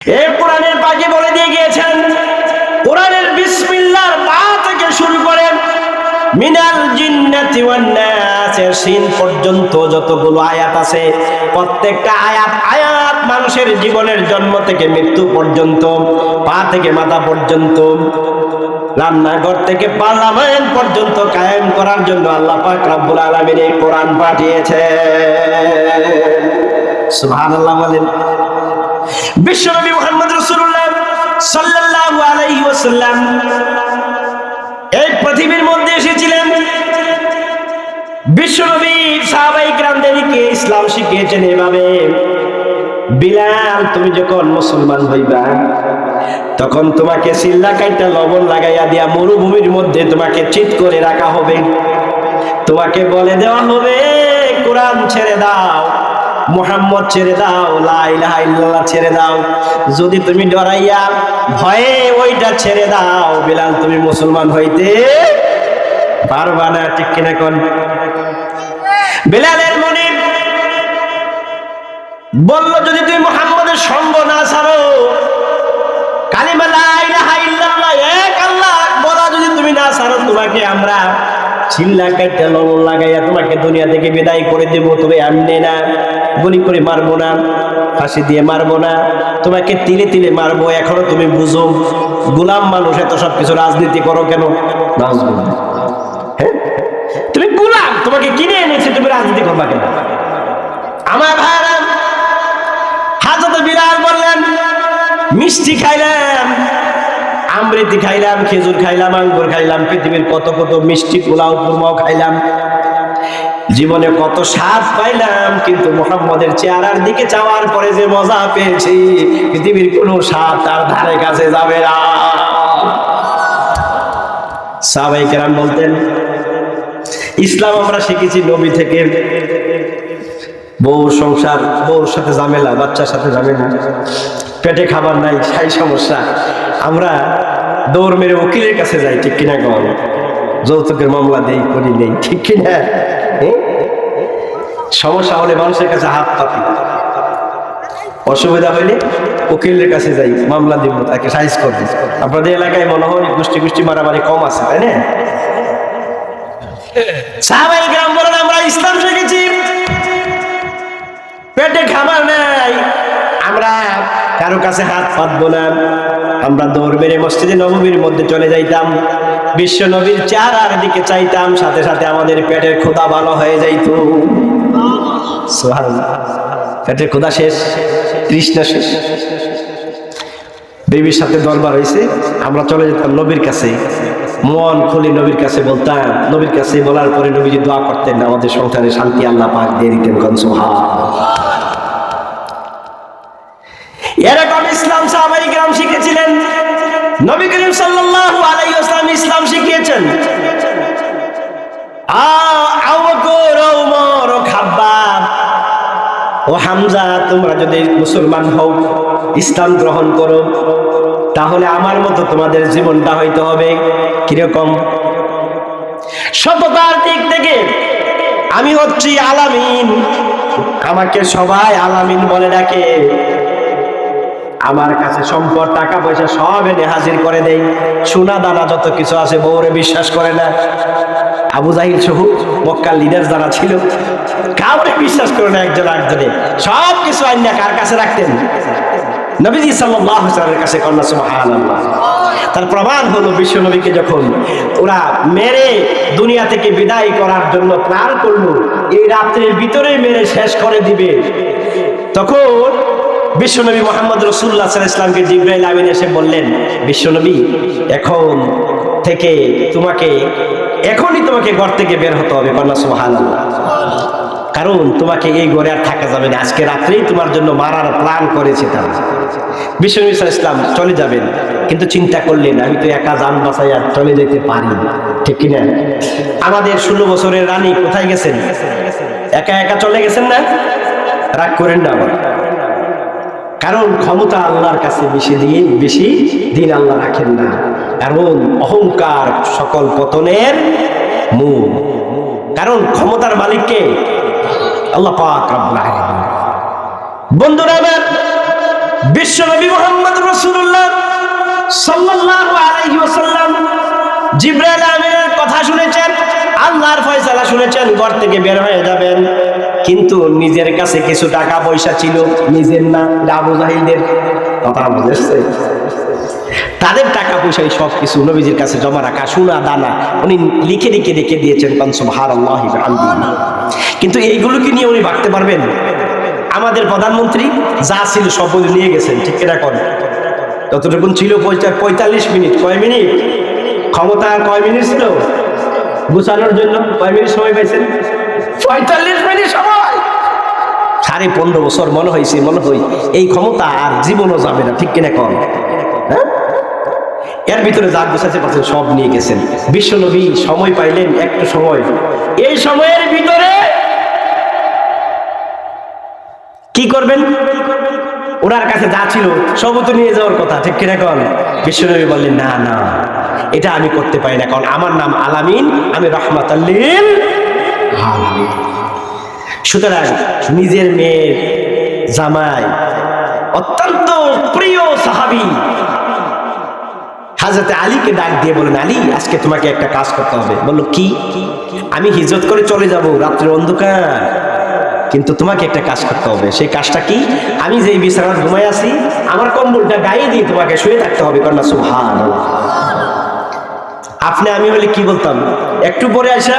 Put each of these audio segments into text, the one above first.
এই কোরআনের পাখি বলে দিয়ে গিয়েছেন। কোরআনের বিসমিল্লাহর পা থেকে শুরু করে মিনাল জিন্নাতি সিন পর্যন্ত যতগুলো আয়াত আছে, প্রত্যেকটা আয়াত আয়াত মানুষের জীবনের জন্ম থেকে মৃত্যু পর্যন্ত, পা থেকে মাথা পর্যন্ত, রান্নাঘর থেকে পার্লামেন্ট পর্যন্ত কায়েম করার জন্য আল্লাহ পাক রব্বুল আলামিন এই কোরআন পাঠিয়েছে সুবহানাল্লাহ বলেন বিশ্বনবী মুহাম্মদ রাসূলুল্লাহ সাল্লাল্লাহু আলাইহি এই পৃথিবীর মধ্যে এসেছিলেন। ইসলাম বিলাল, তুমি যখন মুসলমান হইবা, তখন তোমাকে সিল্লা কাইটা লবণ লাগাইয়া দিয়া মরুভূমির মধ্যে তোমাকে চিত করে রাখা হবে। তোমাকে বলে দেওয়া হবে, কোরআন ছেড়ে দাও। মোহাম্মদ ছেড়ে দাও লাইলাহা ইল্লাল্লাহ ছেড়ে দাও। যদি তুমি ডরাইয়া ভয়ে ওইটা ছেড়ে দাও, বিলাল তুমি মুসলমান হইতে পারবা না, ঠিক কিনা কোন? বিলালের মনে বলল, যদি তুমি মোহাম্মদের সঙ্গ না ছাড়ো, কালিমা লা ইলাহা ইল্লাল্লাহ, এক আল্লাহ বলা যদি তুমি না ছাড়ো, তোমাকে আমরা চিল্লা কাটতে লবণ লাগাইয়া তোমাকে দুনিয়া থেকে বিদায় করে দেব তবে এমনি না গুলি করে মারবো না ফাঁসি দিয়ে মারবো না তোমাকে তিলে তিলে মারবো এখনও তুমি বুঝো গোলাম মানুষ এত সব কিছু রাজনীতি করো কেন? হ্যাঁ? তুমি গোলাম তোমাকে কিনে এনেছি তুমি রাজনীতি করবা কেন? আমার ভাইরা হাজত বিলাল বললেন মিষ্টি খাইলাম। আমৃতি খাইলাম, খেজুর খাইলাম, আঙ্গুর খাইলাম, পৃথিবীর কত কত মিষ্টি পোলাও কুরমাও খাইলাম। জীবনে কত স্বাদ পাইলাম, কিন্তু মোহাম্মদের চেহারার দিকে যাওয়ার পরে যে মজা পেয়েছি, পৃথিবীর কোনো স্বাদ তার ধারে কাছে যাবে না। সাহাবাই কেরাম বলতেন, ইসলাম আমরা শিখেছি নবী থেকে। বউ সংসার, বউর সাথে ঝামেলা, বাচ্চার সাথে ঝামেলা। পেটে খাবার নাই সাই সমস্যা। আমরা দৌড় মেরে উকিলের কাছে যাই, ঠিক কিনা কম যৌতুকের মামলা দেই, করি নেই ঠিক কিনা? সমস্যা হলে মানুষের কাছে হাত পাতি। অসুবিধা হইলে উকিলের কাছে যাই, মামলা দিব, তাকে সাইজ করব আপনাদের এলাকায় মনে হয় গোষ্ঠী গোষ্ঠী মারামারি কম আছে, তাই না? গ্রাম আমরা পেটে খাবার নাই, আমরা কারও কাছে হাত পাতবো না। আমরা দৌড় মসজিদে নবমীর মধ্যে চলে যাইতাম। বিশ্ব নবীর চেহারার দিকে চাইতাম, সাথে সাথে আমাদের পেটের ক্ষুধা ভালো হয়ে যাইত। পেটের ক্ষুধা শেষ, তৃষ্ণা শেষ। বেবির সাথে দরবার হয়েছে আমরা চলে যেতাম নবীর কাছে। মন খুলি নবীর কাছে বলতাম, নবীর কাছে বলার পরে নবীজি দোয়া করতেন, আমাদের সংসারে শান্তি আল্লাহ পাক দিয়ে দিতেন কনসোহা এরকম ইসলাম সাহাবাই গ্রাম শিখেছিলেন। নবী করিম সাল্লাল্লাহু আলাইহি ওয়াসাল্লাম ইসলাম শিখিয়েছেন। ও হামজা, তোমরা যদি মুসলমান হও, ইসলাম গ্রহণ করো, তাহলে আমার মতো তোমাদের জীবনটা হইতে হবে কীরকম? সততার দিক থেকে আমি হচ্ছি আলামিন। আমাকে সবাই আলামিন বলে ডাকে। আমার কাছে সম্পদ, টাকা পয়সা সব এনে হাজির করে দেই। সোনা, দানা যত কিছু আছে বউরে বিশ্বাস করে না। আবু জাহিল সহ মক্কার লিডার যারা ছিল, কাউরে বিশ্বাস করে না একজন একজনে সব কিছু আইনা কার কাছে রাখতেন? নবীজি আলাইহি ওয়াসাল্লামের কাছে কন্যা, সুবহানাল্লাহ। তার প্রমাণ হলো বিশ্ব নবীকে যখন ওরা মেরে দুনিয়া থেকে বিদায় করার জন্য প্ল্যান করল, এই রাত্রের ভিতরে মেরে শেষ করে দিবে। তখন বিশ্বনবী মোহাম্মদ রসুল্লাহ ইসলামকে জিব্রাইল আমিন এসে বললেন, বিশ্বনবী, এখন থেকে তোমাকে, এখনই তোমাকে ঘর থেকে বের হতে হবে কারণ তোমাকে এই ঘরে আর থাকা যাবে না। আজকে রাত্রেই তোমার জন্য মারার প্ল্যান করেছে তারা। বিশ্বনবী ইসলাম চলে যাবেন, কিন্তু চিন্তা করলেন, আমি তো একা যান বাঁচাই আর চলে যেতে পারি। ঠিক কিনা? আমাদের ষোলো বছরের রানী কোথায় গেছেন? একা একা চলে গেছেন না? রাগ করেন না আবার। কারণ ক্ষমতা আল্লাহর কাছে বেশি দিন বেশি দিন আল্লাহ রাখেন না। কারণ অহংকার সকল পতনের মূল। কারণ ক্ষমতার মালিককে আল্লাহ পাক বন্ধুরা আমার বিশ্বনবী মোহাম্মদ রসুল্লাহ সাল্লাল্লাহু আলাইহি ওয়াসাল্লাম জিব্রাইল আমিনের কথা শুনেছেন, আল্লাহর ফয়সালা শুনেছেন, ঘর থেকে বের হয়ে যাবেন। কিন্তু নিজের কাছে কিছু টাকা পয়সা ছিল, নিজের না আবু জাহিলদের কথা বুঝেছে তাদের টাকা পয়সা এই সব কিছু নবীজির কাছে জমা রাখা, সোনা, দানা, উনি লিখে লিখে রেখে দিয়েছেন কনসুবহার আল্লাহ কিন্তু এইগুলোকে নিয়ে উনি ভাবতে পারবেন, আমাদের প্রধানমন্ত্রী যা ছিল সব নিয়ে গেছেন, ঠিক এরকম যতটুকুন ছিল পঁয়তা- পঁয়তাল্লিশ মিনিট, কয় মিনিট? ক্ষমতা কয় মিনিট ছিল? গুছানোর জন্য কয় মিনিট সময় পাইছেন? পঁয়তাল্লিশ মিনিট সময়। সাড়ে পনেরো বছর মনে হয়েছে, মনে হয় এই ক্ষমতা আর জীবনও যাবে না, ঠিক কিনা কম হ্যাঁ? এর ভিতরে যা গুছাতে পারছেন সব নিয়ে গেছেন। বিশ্বনবী সময় পাইলেন একটু সময়। এই সময়ের ভিতরে কি করবেন? ওনার কাছে যা ছিল সব তো নিয়ে যাওয়ার কথা, ঠিক কিনা কন? বিশ্বনবী বললেন, না না, এটা আমি করতে পারি না, কারণ আমার নাম আলামিন, আমি রহমাতাল্লিল সুতরাং নিজের মেয়ের জামাই অত্যন্ত প্রিয় সাহাবি। হাজরতে আলীকে ডাক দিয়ে বলেন আলী, আজকে তোমাকে একটা কাজ করতে হবে। বলল, কি? আমি হিজরত করে চলে যাব, রাত্রে অন্ধকার। কিন্তু তোমাকে একটা কাজ করতে হবে। সেই কাজটা কি? আমি যেই বিছানায় ঘুমাই আছি, আমার কম্বলটা গায়ে দিয়ে তোমাকে শুয়ে থাকতে হবে। কন্যা সুহান আপনি, আমি হলে কি বলতাম? একটু পরে আসা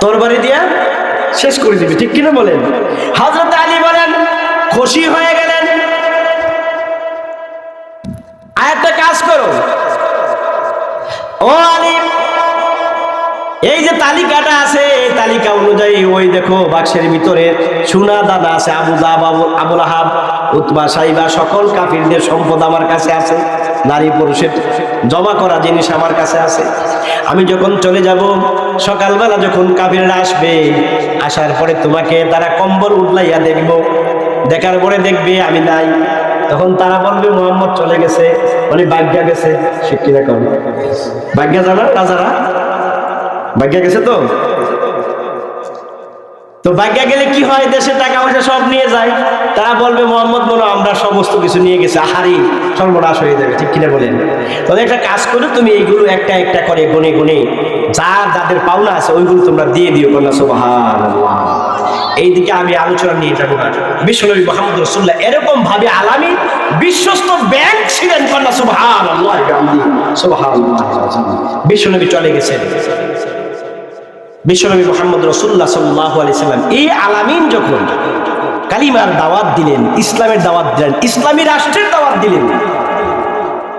তরবারি দিয়া শেষ করে দিবি, ঠিক কিনা বলেন? হজরত আলী বলেন, খুশি হয়ে গেলেন। আর একটা কাজ করো। ও আলী, এই যে তালিকাটা আছে, এই তালিকা অনুযায়ী ওই দেখো বাক্সের ভিতরে সোনা দানা আছে, আবু দাব আবু- আবুল আহাব উতবা সাইবা, সকল কাফিরদের সম্পদ আমার কাছে আছে। নারী পুরুষের জমা করা জিনিস আমার কাছে আছে। আমি যখন চলে যাব, সকালবেলা যখন কাফিররা আসবে, আসার পরে তোমাকে তারা কম্বল উঠলাইয়া দেখব। দেখার পরে দেখবে আমি নাই। তখন তারা বলবে, মোহাম্মদ চলে গেছে। মানে বাগ্যা গেছে। শিক্ষিরা কর বাগ্যা জানা রাজারা ভাগ্যা গেছে তো? তো ভাগ্যা গেলে কি হয়? দেশে টাকা পয়সা সব নিয়ে যায়। তারা বলবে, মোহাম্মদ, বলো, আমরা সমস্ত কিছু নিয়ে গেছে। আহারি, সর্বনাশ হয়ে যাবে। ঠিক কিনা বলেন? তাহলে একটা কাজ করো, তুমি এইগুলো একটা একটা করে গুনে গুনে যার যাদের পাওনা আছে, ওইগুলো তোমরা দিয়ে দিও। কন্যা সোবাহান এইদিকে আমি আলোচনা নিয়ে যাব। বিশ্বনবী মোহাম্মদ রসুল্লাহ এরকম ভাবে আলামী বিশ্বস্ত ব্যাংক ছিলেন কন্যা সোবাহান বিশ্বনবী চলে গেছেন। বিশ্বনবী মোহাম্মদ রসুল্লাহ সাল্লাহ সাল্লাম, এই আলামিন যখন কালিমার দাওয়াত দিলেন, ইসলামের দাওয়াত দিলেন, ইসলামী রাষ্ট্রের দাওয়াত দিলেন,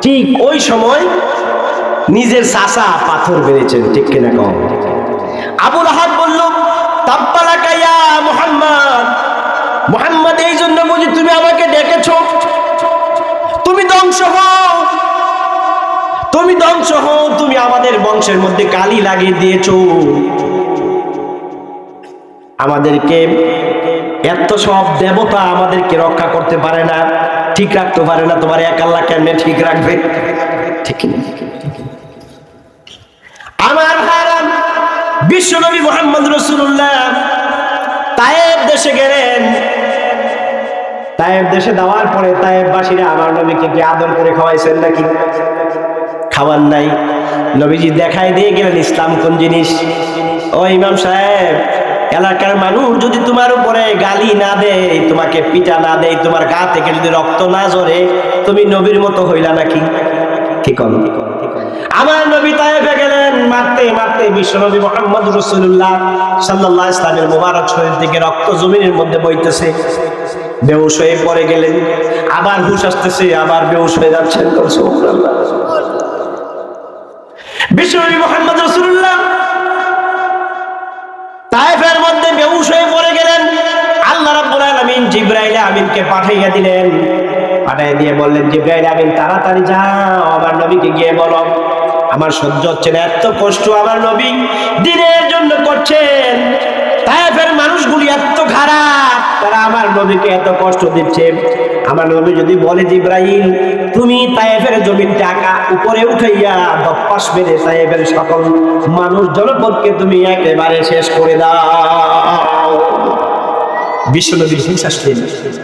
ঠিক ওই সময় নিজের চাষা পাথর বেড়েছেন ঠিক কিনা কম আবুল আহাব বলল তাব্বালা কাইয়া মোহাম্মদ মোহাম্মদ, এই জন্য বুঝি তুমি আমাকে ডেকেছ। তুমি ধ্বংস হও। তুমি ধ্বংস হও, তুমি আমাদের বংশের মধ্যে কালি লাগিয়ে দিয়েছ। আমাদেরকে এত সব দেবতা আমাদেরকে রক্ষা করতে পারে না, ঠিক রাখতে পারে না, তোমার এক আল্লাহ কেমনে ঠিক রাখবে? ঠিক আমার ভাইরাম বিশ্বনবী মোহাম্মদ রসুল্লাহ তায়েব দেশে গেলেন। তায়েব দেশে দেওয়ার পরে তায়েববাসীরা আমার নবীকে কি আদর করে খাওয়াইছেন নাকি? খাওয়ার নাই। নবীজি দেখাই দিয়ে গেলেন ইসলাম কোন জিনিস? ও ইমাম সাহেব এলাকার মানুষ যদি তোমার উপরে গালি না দেয়, তোমাকে পিটা না দেয়, তোমার গা থেকে যদি রক্ত না ঝরে, তুমি নবীর মতো হইলা নাকি? ঠিক হল আমার নবী তায়েফে গেলেন, মারতে মারতে বিশ্বনবী মোহাম্মদ রসুল্লাহ সাল্লাহ ইসলামের মোবারক শরীর থেকে রক্ত জমিনের মধ্যে বইতেছে। বেহুশ হয়ে পরে গেলেন, আবার হুশ আসতেছে, আবার বেহুশ হয়ে যাচ্ছেন। সুবহানাল্লাহ। বিশ্বনবী মোহাম্মদ রসুল্লাহ তায়েফের মধ্যে বেউস হয়ে পড়ে গেলেন। আল্লাহ রাব্বুল আলামিন জিব্রাইল আমিনকে পাঠাইয়া দিলেন। পাঠাইয়া দিয়ে বললেন, জিব্রাইল আমিন, তাড়াতাড়ি যাও, আমার নবীকে গিয়ে বলো। আমার সহ্য হচ্ছে না, এত কষ্ট আমার নবী জন্য করছেন তায়েফের মানুষগুলি এত খারাপ তারা আমার নবীকে এত কষ্ট দিচ্ছে। আমার নবী যদি বলে, জিব্রাইল, তুমি তায়েফের জমিনটা আঁকা উপরে উঠাইয়া দপ্পাস মেরে তায়েফের সকল মানুষ জনপদকে তুমি একেবারে শেষ করে দাও। বিশ্বনবী হিংসা আসলেন।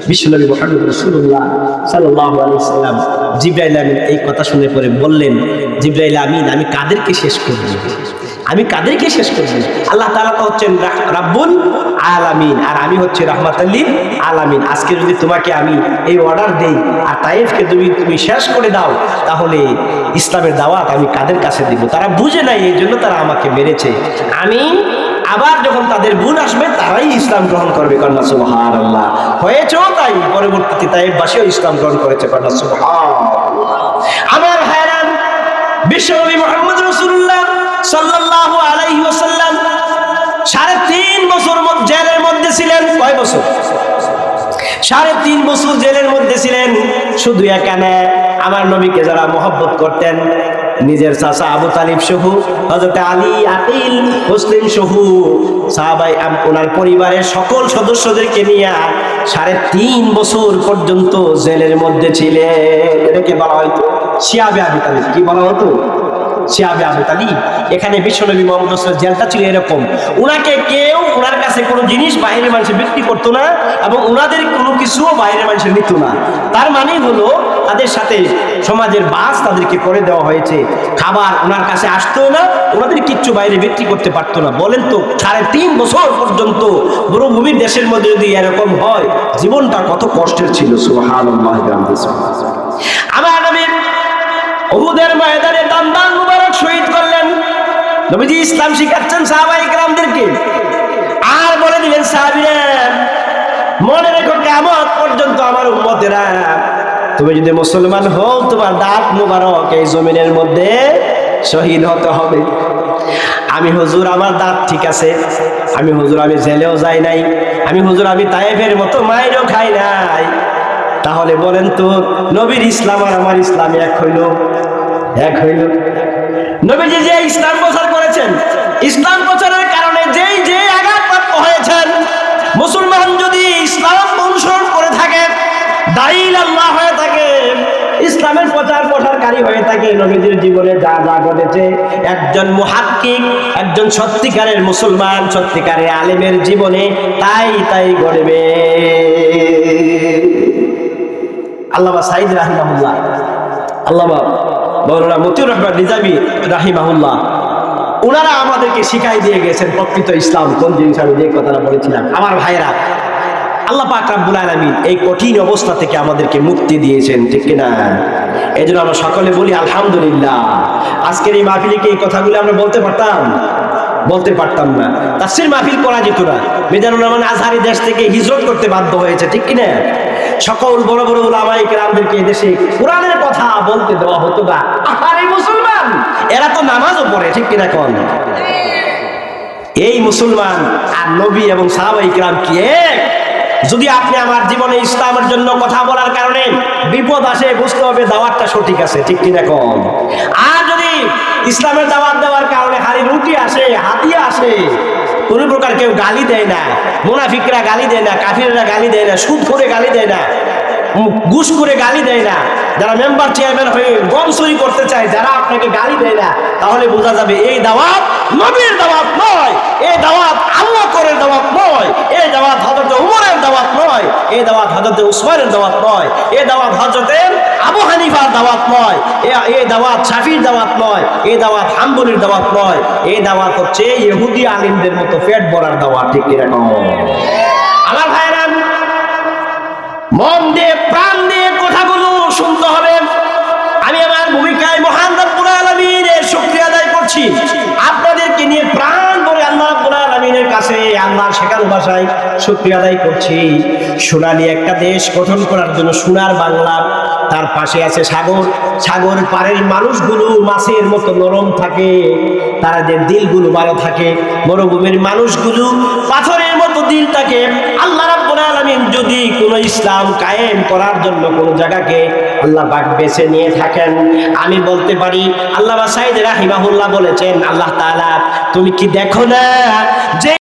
বিশ্বনবী মোহাম্মদ রসুল্লাহ সাল্লাহ আলাইসাল্লাম জিব্রাইল আমিন এই কথা শুনে পরে বললেন, জিব্রাইল আমিন, আমি কাদেরকে শেষ করব আমি কাদেরকে শেষ করব আল্লাহ তাআলা তো হচ্ছেন রাব্বুল আলামিন, আর আমি হচ্ছে রাহমাতাল্লিল আলামিন। আজকে যদি তোমাকে আমি এই অর্ডার দেই আর তাইফকে তুমি তুমি শেষ করে দাও, তাহলে ইসলামের দাওয়াত আমি কাদের কাছে দিব? তারা বুঝে নাই, এই জন্য তারা আমাকে মেরেছে। আমি আবার যখন তাদের গুণ আসবে, তারাই ইসলাম গ্রহণ করবে। কন্যা সুবহান আল্লাহ হয়েছেও তাই, পরবর্তীতে তাইফবাসীও ইসলাম গ্রহণ করেছে, কন্যা সুবহান আমার হায়রান বিশ্বনবী সাড়ে তিন বছর জেলের মধ্যে ছিলেন, শুধু এখানে আমার নবীকে যারা মহব্বত করতেন, নিজের চাচা আবু তালিব সহ হজরত আলী আকিল মুসলিম সহ, সাহাবাই ওনার পরিবারের সকল সদস্যদেরকে নিয়ে সাড়ে তিন বছর পর্যন্ত জেলের মধ্যে ছিলেন। এটাকে বলা হয়তো শিয়াবে আবু তালিব। কি বলা হতো? শিয়াবে আবু তালিব। এখানে বিশ্বনবী মোহাম্মদ জেলটা ছিল এরকম। উনাকে কেউ ওনার কাছে কোনো জিনিস বাইরের মানুষের বিক্রি করতো না এবং ওনাদের কোনো কিছুও বাইরের মানুষের নিত না। তার মানে হলো, তাদের সাথে সমাজের বাস তাদেরকে করে দেওয়া হয়েছে। খাবার ওনার কাছে আসতো না ওনাদের কিচ্ছু বাইরে বিক্রি করতে পারতো না। বলেন তো, সাড়ে তিন বছর পর্যন্ত মরুভূমির দেশের মধ্যে যদি এরকম হয়, জীবনটা কত কষ্টের ছিল, সুবহানাল্লাহ আমার নবীর ময়দানে দান শহীদ করলেন। নবীজি ইসলাম শিখাচ্ছেন সাহাবাই গ্রামদেরকে আর বলে দিলেন, সাহাবিরা, মনে রেখো কেমন পর্যন্ত আমার উন্মতেরা তুমি যদি মুসলমান হও, তোমার দাঁত মুবারক এই জমিনের মধ্যে শহীদ হতে হবে। আমি হুজুর, আমার দাঁত ঠিক আছে। আমি হুজুর, আমি জেলেও যাই নাই। আমি হুজুর, আমি তাইফের মতো মায়েরও খাই নাই। তাহলে বলেন তো, নবীর ইসলাম আর আমার ইসলাম এক হইল? এক হইল। নবীজি যে ইসলাম প্রচার করেছেন, ইসলাম প্রচারের কারণে যেই যে আঘাতপ্রাপ্ত হয়েছেন, মুসলমান যদি ইসলাম অনুসরণ করে থাকে দাইল আল্লাহ হয়ে থাকে, ইসলামের প্রচার প্রসারকারী হয়ে থাকে, নবীজির জীবনে যা যা ঘটেছে, একজন মুহাক্কিক, একজন সত্যিকারের মুসলমান, সত্যিকারের আলেমের জীবনে তাই তাই ঘটবে। আল্লামা সাইদ রাহিমাহুল্লাহ, আল্লামা মৌলানা মতিউর রহমান নিজামি রাহিমাহুল্লাহ। ওনারা আমাদেরকে শিখাই দিয়ে গেছেন প্রকৃত ইসলাম কোন জিনিস আমি যে কথাটা বলেছিলাম। আমার ভাইরা আল্লাহ পাক রাব্বুল আলামিন এই কঠিন অবস্থা থেকে আমাদেরকে মুক্তি দিয়েছেন, ঠিক কিনা এই জন্য আমরা সকলে বলি আলহামদুলিল্লাহ। আজকের এই মাহফিলে কি এই কথাগুলো আমরা বলতে পারতাম? বলতে পারতাম না। তাফসির মাহফিল করা যেত না। মিজানুর রহমান আজহারি দেশ থেকে হিজরত করতে বাধ্য হয়েছে, ঠিক কিনা সকল বড় বড় ওলামাই কেরামদেরকে এদেশে কোরআনের কথা বলতে দেওয়া হতো না আর মুসলমান, এরা তো নামাজও পড়ে, ঠিক কিনা কন? এই মুসলমান আর নবী এবং সাহাবাই কিরাম কি এক? যদি আপনি আমার জীবনে ইসলামের জন্য কথা বলার কারণে বিপদ আসে, বুঝতে হবে দাওয়াতটা সঠিক আছে, ঠিক কিনা কম আর যদি ইসলামের দাওয়াত দেওয়ার কারণে হারি রুটি আসে, হাতিয়া আসে, কোন প্রকার কেউ গালি দেয় না, মুনাফিকরা গালি দেয় না, কাফিররা গালি দেয় না সুদ করে গালি দেয় না ঘুষ করে গালি দেয় না। যারা মেম্বার চেয়ারম্যান হয়ে গম চুরি করতে চায়, যারা আপনাকে গালি দেয় না, তাহলে বোঝা যাবে এই দাওয়াত নবীর দাওয়াত নয় এই দাওয়াত আল্লাহ করের দাওয়াত নয় এই দাওয়াত হজরত উমরের দাওয়াত নয় এই দাওয়াত হজরত উসমানের দাওয়াত নয় এই দাওয়াত হজরতের আবু হানিফার দাওয়াত নয় এই দাওয়াত শাফির দাওয়াত নয় এই দাওয়াত হাম্বুলির দাওয়াত নয় এই দাওয়াত হচ্ছে ইহুদি আলিমদের মতো পেট ভরার দাওয়াত, ঠিক কীরকম আমার ভাইরা মন দিয়ে, প্রাণ দিয়ে কথাগুলো শুনতে হবে। আমি আমার ভূমিকায় মহান আলামিনের শুকরিয়া আদায় করছি। আপনাদেরকে নিয়ে প্রাণ ভরে আল্লাহ কাছে আল্লাহর শেখানো ভাষায় আদায় করছি। সোনালী একটা দেশ গঠন করার জন্য সোনার বাংলা, তার পাশে আছে সাগর। পাড়ের মানুষগুলো মাছের মতো নরম থাকে দিলগুলো থাকে। মরুভূমির মানুষগুলো পাথরের মতো দিল থাকে। আল্লাহ আলামিন যদি কোনো ইসলাম কায়েম করার জন্য কোন জায়গাকে আল্লাহ পাক বেছে নিয়ে থাকেন, আমি বলতে পারি আল্লাহ সাইদ রাহিমাহুল্লাহ বলেছেন, আল্লাহ তাআলা, তুমি কি দেখো না যে